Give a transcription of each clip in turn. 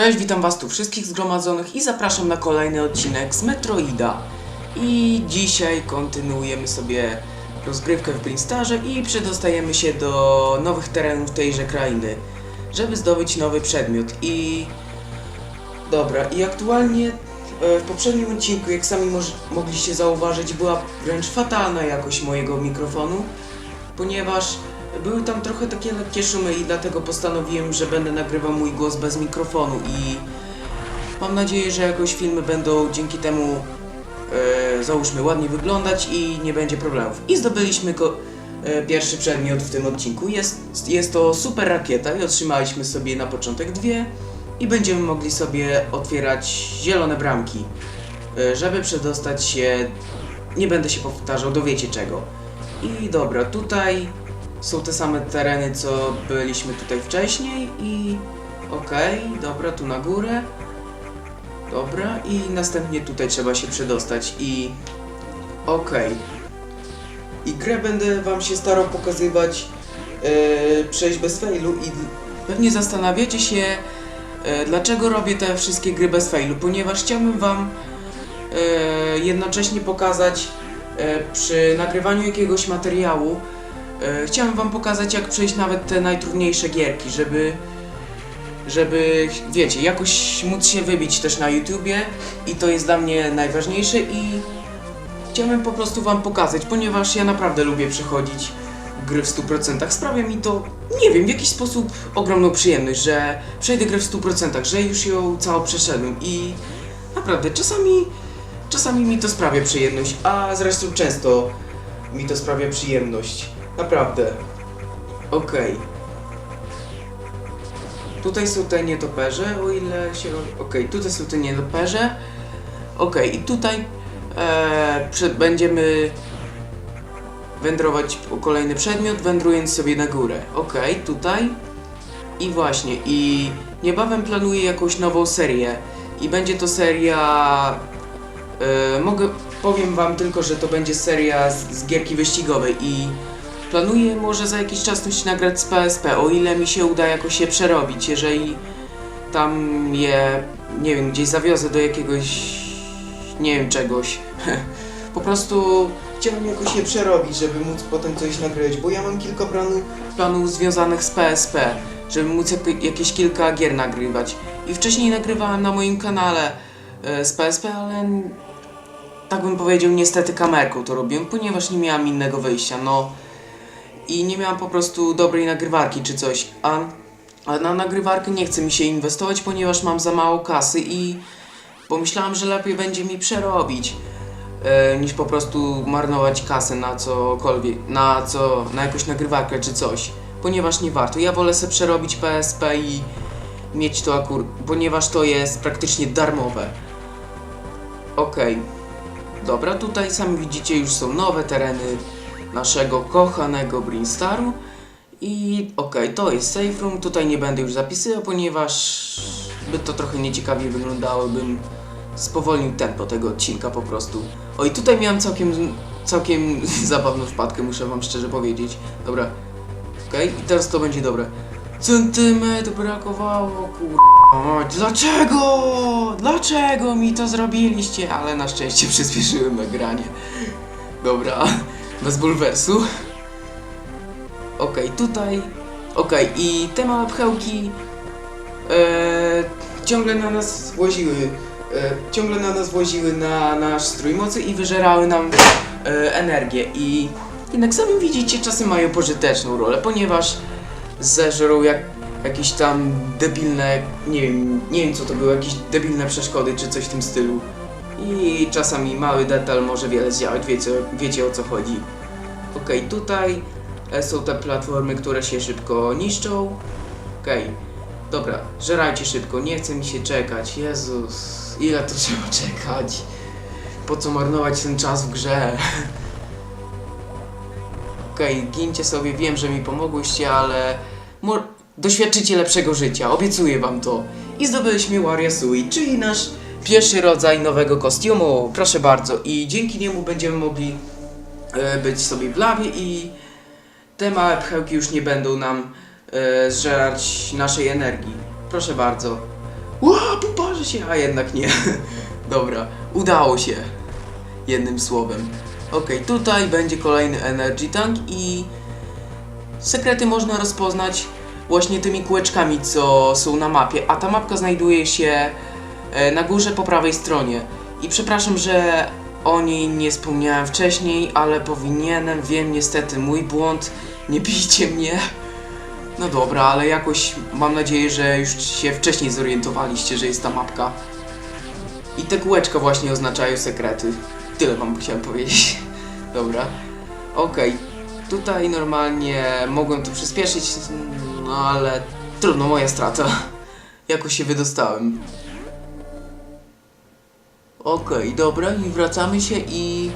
Cześć, witam was tu wszystkich zgromadzonych i zapraszam na kolejny odcinek z Metroida. I dzisiaj kontynuujemy sobie rozgrywkę w Brinstarze i przedostajemy się do nowych terenów tejże krainy, żeby zdobyć nowy przedmiot i... Dobra, i aktualnie e, w poprzednim odcinku, jak sami mogliście zauważyć, była wręcz fatalna jakość mojego mikrofonu, ponieważ były tam trochę takie lekkie szumy i dlatego postanowiłem, że będę nagrywał mój głos bez mikrofonu i mam nadzieję, że jakoś filmy będą dzięki temu e, załóżmy ładnie wyglądać i nie będzie problemów. I zdobyliśmy go, e, pierwszy przedmiot w tym odcinku. Jest, jest to super rakieta i otrzymaliśmy sobie na początek dwie i będziemy mogli sobie otwierać zielone bramki, e, żeby przedostać się, nie będę się powtarzał, dowiecie czego. I dobra, tutaj są te same tereny, co byliśmy tutaj wcześniej i okej, dobra, tu na górę. Dobra, i następnie tutaj trzeba się przedostać i okej. I grę będę wam się starał pokazywać, e, przejść bez failu i pewnie zastanawiacie się, e, dlaczego robię te wszystkie gry bez failu, ponieważ chciałbym wam e, jednocześnie pokazać e, przy nagrywaniu jakiegoś materiału, Chciałem wam pokazać jak przejść nawet te najtrudniejsze gierki, żeby żeby, wiecie, jakoś móc się wybić też na YouTubie i to jest dla mnie najważniejsze i chciałem po prostu wam pokazać, ponieważ ja naprawdę lubię przechodzić gry w 100%. Sprawia mi to, nie wiem, w jakiś sposób ogromną przyjemność, że przejdę grę w 100%, że już ją całą przeszedłem i naprawdę czasami, czasami mi to sprawia przyjemność, a zresztą często mi to sprawia przyjemność. Naprawdę. Okej. Tutaj są te nietoperze, o ile się... Okej, tutaj są te nietoperze. Okej, i tutaj e, prze- będziemy wędrować po kolejny przedmiot, wędrując sobie na górę. Okej, tutaj. I właśnie, i niebawem planuję jakąś nową serię. I będzie to seria... E, mogę... Powiem wam tylko, że to będzie seria z, z gierki wyścigowej i Planuję może za jakiś czas coś nagrać z PSP, o ile mi się uda jakoś je przerobić, jeżeli tam je, nie wiem, gdzieś zawiozę do jakiegoś, nie wiem, czegoś. po prostu chciałem jakoś je przerobić, żeby móc potem coś nagrać, bo ja mam kilka planów, planów związanych z PSP, żeby móc jak, jakieś kilka gier nagrywać. I wcześniej nagrywałem na moim kanale e, z PSP, ale tak bym powiedział, niestety kamerką to robiłem, ponieważ nie miałam innego wyjścia, no i nie miałam po prostu dobrej nagrywarki czy coś, a, a na nagrywarkę nie chce mi się inwestować, ponieważ mam za mało kasy i pomyślałam, że lepiej będzie mi przerobić e, niż po prostu marnować kasę na cokolwiek, na co, na jakąś nagrywarkę czy coś, ponieważ nie warto. Ja wolę sobie przerobić PSP i mieć to akur, ponieważ to jest praktycznie darmowe. Okej. Dobra, tutaj sami widzicie już są nowe tereny naszego kochanego Brinstaru. I okej, to jest safe room. Tutaj nie będę już zapisywał, ponieważ by to trochę nieciekawie wyglądało, bym spowolnił tempo tego odcinka po prostu. O i tutaj miałem całkiem, całkiem zabawną wpadkę, muszę wam szczerze powiedzieć. Dobra, okej, i teraz to będzie dobre. Centymetr brakowało, kurwa. Dlaczego? Dlaczego mi to zrobiliście? Ale na szczęście przyspieszyłem nagranie. Dobra, bez bulwersu. Okej, tutaj. Okej, i te małe pchełki e, ciągle na nas właziły. E, ciągle na nas właziły na nasz strój mocy i wyżerały nam e, energię. I jednak sami widzicie, czasem mają pożyteczną rolę, ponieważ zeżrą jak jakieś tam debilne, nie wiem, nie wiem co to były, jakieś debilne przeszkody czy coś w tym stylu. I czasami mały detal może wiele zdziałać, wiecie, wiecie o co chodzi. Okej, tutaj e, są te platformy, które się szybko niszczą. Okej, dobra, żerajcie szybko, nie chce mi się czekać. Jezus, ile to trzeba czekać? Po co marnować ten czas w grze? Okej, gincie sobie, wiem, że mi pomogłyście, ale doświadczycie lepszego życia, obiecuję wam to. I zdobyliśmy Waria Sui, czyli nasz pierwszy rodzaj nowego kostiumu, proszę bardzo. I dzięki niemu będziemy mogli e, być sobie w lawie i te małe pchełki już nie będą nam e, zżerać naszej energii. Proszę bardzo. Wow! może się, a jednak nie. Dobra, udało się. Jednym słowem. Okej, tutaj będzie kolejny Energy Tank i sekrety można rozpoznać właśnie tymi kółeczkami, co są na mapie, a ta mapka znajduje się na górze po prawej stronie. I przepraszam, że o niej nie wspomniałem wcześniej, ale powinienem, wiem niestety, mój błąd, nie bijcie mnie. No dobra, ale jakoś mam nadzieję, że już się wcześniej zorientowaliście, że jest ta mapka. I te kółeczka właśnie oznaczają sekrety. Tyle wam chciałem powiedzieć. Dobra. Okej. Tutaj normalnie mogłem to przyspieszyć, no ale trudno, moja strata. Jakoś się wydostałem. Okej, dobra, i wracamy się i...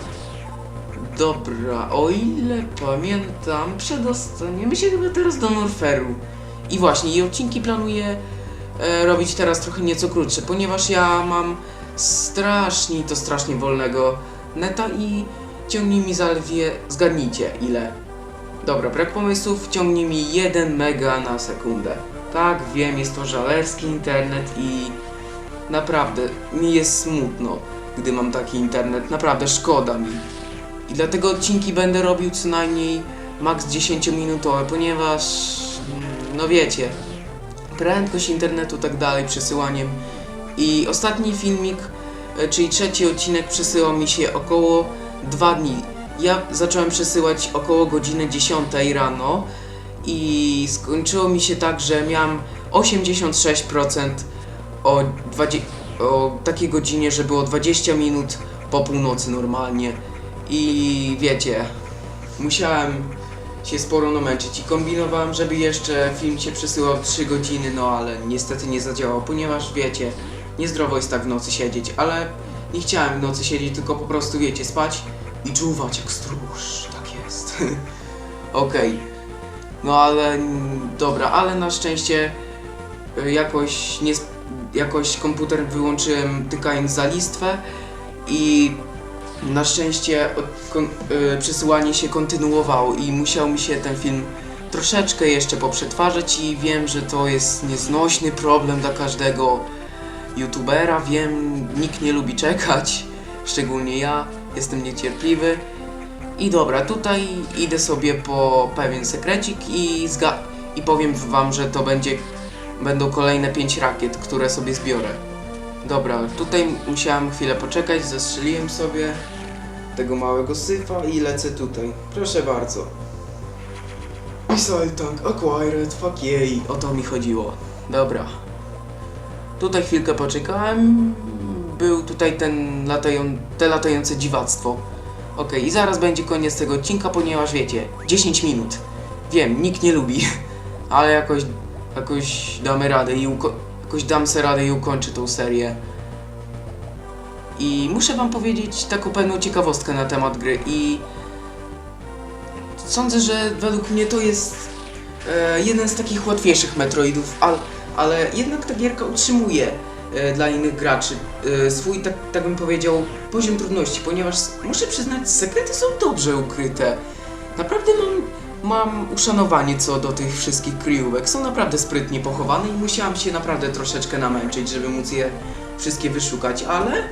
Dobra, o ile pamiętam, przedostaniemy się chyba teraz do Norferu. I właśnie, i odcinki planuję e, robić teraz trochę nieco krótsze, ponieważ ja mam strasznie, to strasznie wolnego neta i ciągnie mi zaledwie, zgadnijcie ile. Dobra, brak pomysłów, ciągnie mi 1 mega na sekundę. Tak, wiem, jest to żalerski internet i naprawdę mi jest smutno, gdy mam taki internet, naprawdę szkoda mi. I dlatego odcinki będę robił co najmniej max 10 minutowe, ponieważ mm, no wiecie, prędkość internetu tak dalej, przesyłaniem i ostatni filmik, e, czyli trzeci odcinek przesyłał mi się około 2 dni. Ja zacząłem przesyłać około godziny 10 rano i skończyło mi się tak, że miałem 86% o, 20, o takiej godzinie, że było 20 minut po północy normalnie. I wiecie, musiałem się sporo namęczyć i kombinowałem, żeby jeszcze film się przesyłał 3 godziny, no ale niestety nie zadziałał, ponieważ wiecie, niezdrowo jest tak w nocy siedzieć, ale nie chciałem w nocy siedzieć, tylko po prostu wiecie, spać i czuwać jak stróż, tak jest. Okej. No ale mm, dobra, ale na szczęście y, jakoś nie jakoś komputer wyłączyłem tykając za listwę i na szczęście y, przesyłanie się kontynuowało i musiał mi się ten film troszeczkę jeszcze poprzetwarzać i wiem, że to jest nieznośny problem dla każdego youtubera, wiem, nikt nie lubi czekać, szczególnie ja, jestem niecierpliwy. I dobra, tutaj idę sobie po pewien sekrecik i, i powiem wam, że to będzie będą kolejne 5 rakiet, które sobie zbiorę. Dobra, tutaj musiałem chwilę poczekać, zestrzeliłem sobie tego małego syfa i lecę tutaj. Proszę bardzo. Missile tank acquired, fuck jej. O to mi chodziło. Dobra. Tutaj chwilkę poczekałem. Był tutaj ten latają, te latające dziwactwo. Okej, i zaraz będzie koniec tego odcinka, ponieważ wiecie, 10 minut. Wiem, nikt nie lubi, ale jakoś, jakoś damy radę i jakoś dam sobie radę i ukończę tą serię. I muszę wam powiedzieć taką pewną ciekawostkę na temat gry i sądzę, że według mnie to jest e, jeden z takich łatwiejszych Metroidów, al, ale jednak ta gierka utrzymuje e, dla innych graczy e, swój, tak, tak bym powiedział, poziom trudności, ponieważ muszę przyznać, sekrety są dobrze ukryte. Naprawdę mam, mam uszanowanie co do tych wszystkich kryjówek. Są naprawdę sprytnie pochowane i musiałam się naprawdę troszeczkę namęczyć, żeby móc je wszystkie wyszukać, ale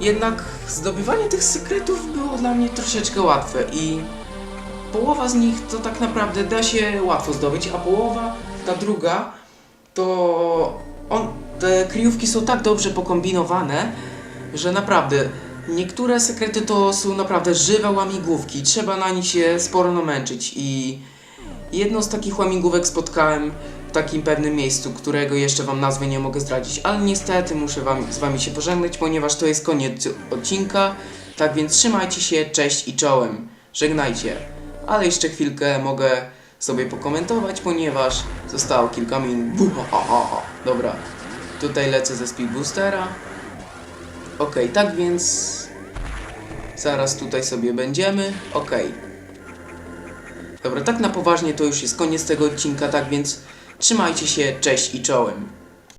jednak zdobywanie tych sekretów było dla mnie troszeczkę łatwe i połowa z nich to tak naprawdę da się łatwo zdobyć, a połowa, ta druga, to on, te kryjówki są tak dobrze pokombinowane, że naprawdę niektóre sekrety to są naprawdę żywe łamigłówki, trzeba na nich się sporo namęczyć. I jedną z takich łamigłówek spotkałem w takim pewnym miejscu, którego jeszcze wam nazwy nie mogę zdradzić, ale niestety muszę wam, z wami się pożegnać, ponieważ to jest koniec odcinka, tak więc trzymajcie się, cześć i czołem, żegnajcie, ale jeszcze chwilkę mogę sobie pokomentować, ponieważ zostało kilka minut, dobra, tutaj lecę ze Speed Okej, tak więc zaraz tutaj sobie będziemy, okej. Dobra, tak na poważnie to już jest koniec tego odcinka, tak więc trzymajcie się, cześć i czołem.